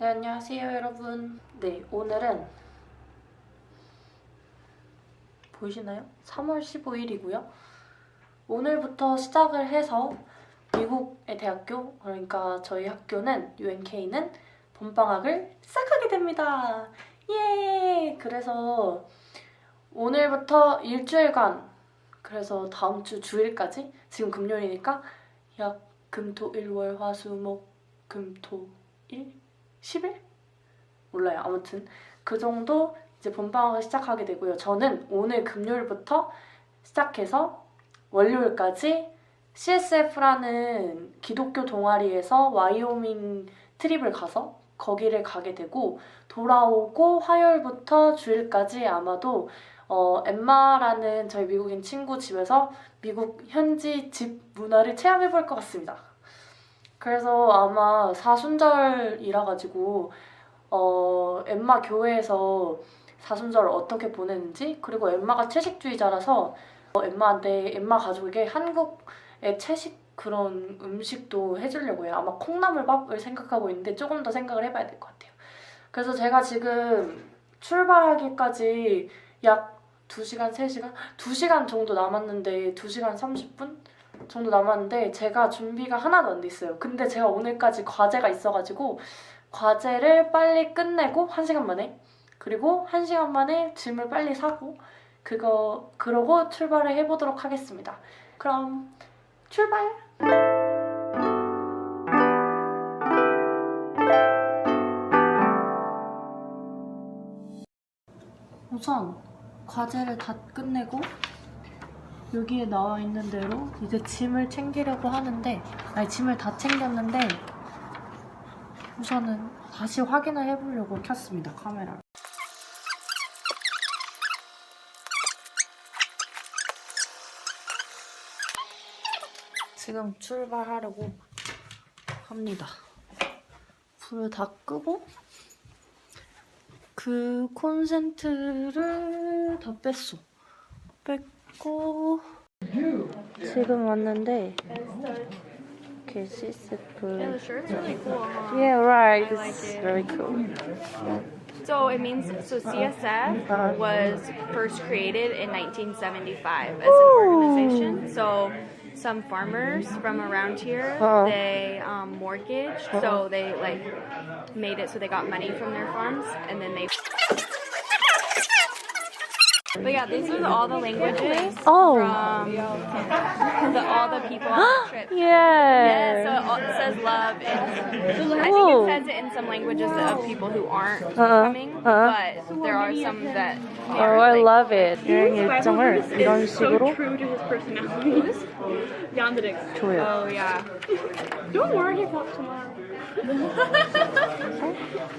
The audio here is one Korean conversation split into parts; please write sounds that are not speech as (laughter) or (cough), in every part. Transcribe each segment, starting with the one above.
네, 안녕하세요, 여러분. 네, 오늘은 보이시나요? 3월 15일이고요. 오늘부터 시작을 해서 미국의 대학교, 그러니까 저희 학교는 UNK는 봄방학을 시작하게 됩니다. 예! 그래서 오늘부터 일주일간, 그래서 다음 주 주일까지, 지금 금요일이니까 약 금, 토, 일, 월, 화, 수, 목, 금, 토, 일? 10일? 몰라요. 아무튼 그 정도 이제 본방학을 시작하게 되고요. 저는 오늘 금요일부터 시작해서 월요일까지 CSF라는 기독교 동아리에서 와이오밍 트립을 가서 거기를 가게 되고 돌아오고 화요일부터 주일까지 아마도 어, 엠마라는 저희 미국인 친구 집에서 미국 현지 집 문화를 체험해 볼 것 같습니다. 그래서 아마 사순절이라 가지고 어 엠마 교회에서 사순절을 어떻게 보내는지 그리고 엠마가 채식주의자라서 어, 엠마한테 엠마 가족에게 한국의 채식 그런 음식도 해주려고 해요. 아마 콩나물밥을 생각하고 있는데 조금 더 생각을 해봐야 될 것 같아요. 그래서 제가 지금 출발하기까지 약 2시간, 3시간? 2시간 정도 남았는데 2시간 30분? 정도 남았는데 제가 준비가 하나도 안 돼 있어요. 근데 제가 오늘까지 과제가 있어가지고 과제를 빨리 끝내고 한 시간 만에 그리고 한 시간 만에 짐을 빨리 사고 그거 그러고 출발을 해보도록 하겠습니다. 그럼 출발! 우선 과제를 다 끝내고 여기에 나와 있는 대로 이제 짐을 챙기려고 하는데 아니 짐을 다 챙겼는데 우선은 다시 확인을 해보려고 켰습니다 카메라를. 지금 출발하려고 합니다. 불을 다 끄고 그 콘센트를 다 뺐어. 뺐고 지금 왔는데 게시스프 Yeah, the shirt's really cool. Huh? Yeah, right. I like It's it. very cool. So it means so CSF Uh-huh. was first created in 1975 as an Ooh. organization. So some farmers from around here Uh-huh. they um, mortgaged, so they like made it so they got money from their farms, and then they. But yeah, these are all the languages Oh. from the, all the people on the trip. (gasps) Yeah. Yeah, so it, all, it says love. In, I think Ooh. it says it in some languages of people who aren't Uh-uh, coming, uh-uh. but there are some that. Oh, are, I like, love it. 여행 일정을 이런 식으로 true to his personality. (laughs) Yandex. 줘요. Oh yeah. (laughs) Don't worry about tomorrow. (laughs)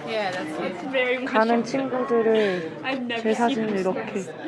Yeah, that's it. Very much. 가는 친구들을 I've never 제 seen 사진을 him 이렇게.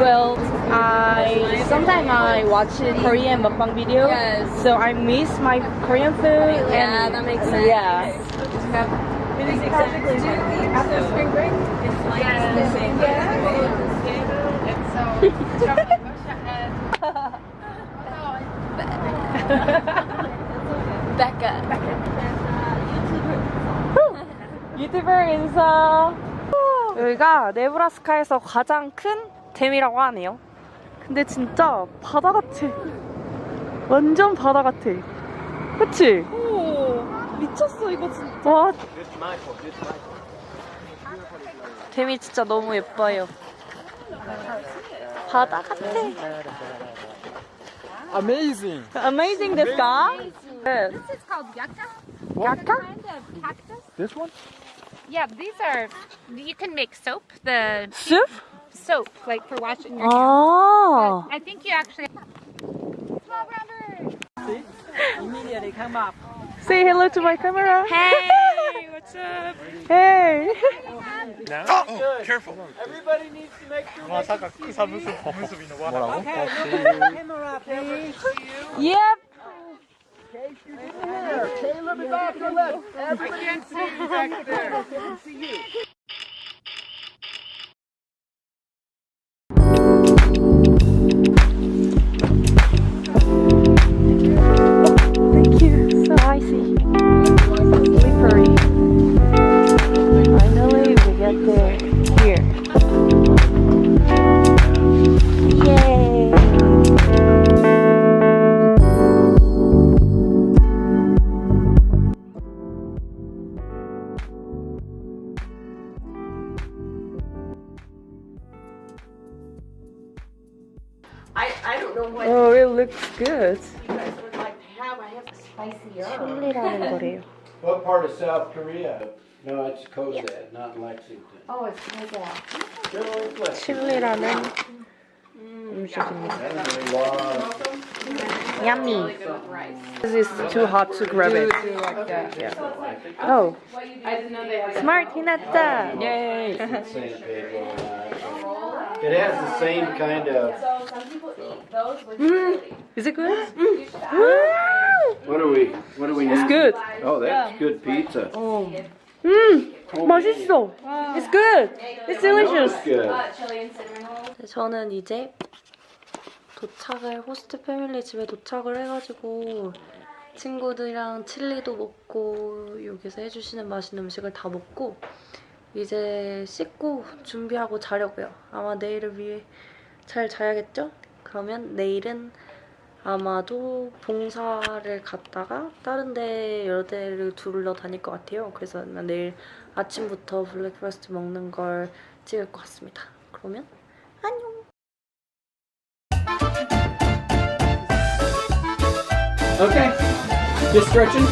Well, I sometimes I watch Korean mukbang video. Yes. So I miss my Korean food. Yeah, and, that makes sense. Yeah. It is exactly after spring break. It's the same. Yeah. So. Becca. Becca. YouTuber is uh 여기가 네브라스카에서 가장 큰 댐이라고 하네요. 근데 진짜 바다 같아. 완전 바다 같아. 그치? 오, 미쳤어, 이거 진짜. 와. 댐이 진짜 너무 예뻐요. 바다 같아. Amazing. Amazing this guy. This is called yucca. What? Yucca? Kind of cactus. This one? Yeah, these are, you can make soap. The soap, Soap, like for washing your Oh. hands. Oh. I think you actually. Small? Immediately come up. Say hello to my camera. Hey, what's up? Hey. No? Oh, careful. Everybody needs to make sure. they can see. Okay, look at the camera, please. Yep. Caleb is off your left. Everybody can see you back (laughs) there. I can see you. Oh, it looks good. 칠리라는 거래요. (laughs) What part of South Korea? No, it's Kozad, not Lexington. 칠리라는 음식입니다. That's a lot. Yummy. This is too hot to grab it. Yeah. Oh. Smart hinata. Yay. San (laughs) Pedro. uh, It has the same kind of, Is it good? what are we, what are we It's good. Oh, that's good pizza. 음, 맛있어. It's good. It's delicious. That's good. 네, 저는 이제 도착을 호스트 패밀리 집에 도착을 해가지고 친구들이랑 칠리도 먹고 여기서 해주시는 맛있는 음식을 다 먹고 이제 씻고 준비하고 자려고요. 아마 내일을 위해 잘 자야겠죠? 그러면 내일은 아마도 봉사를 갔다가 다른 데 여러 데를 둘러 다닐 것 같아요. 그래서 내일 아침부터 블랙퍼스트 먹는 걸 찍을 것 같습니다. 그러면 안녕! Okay. Just stretching.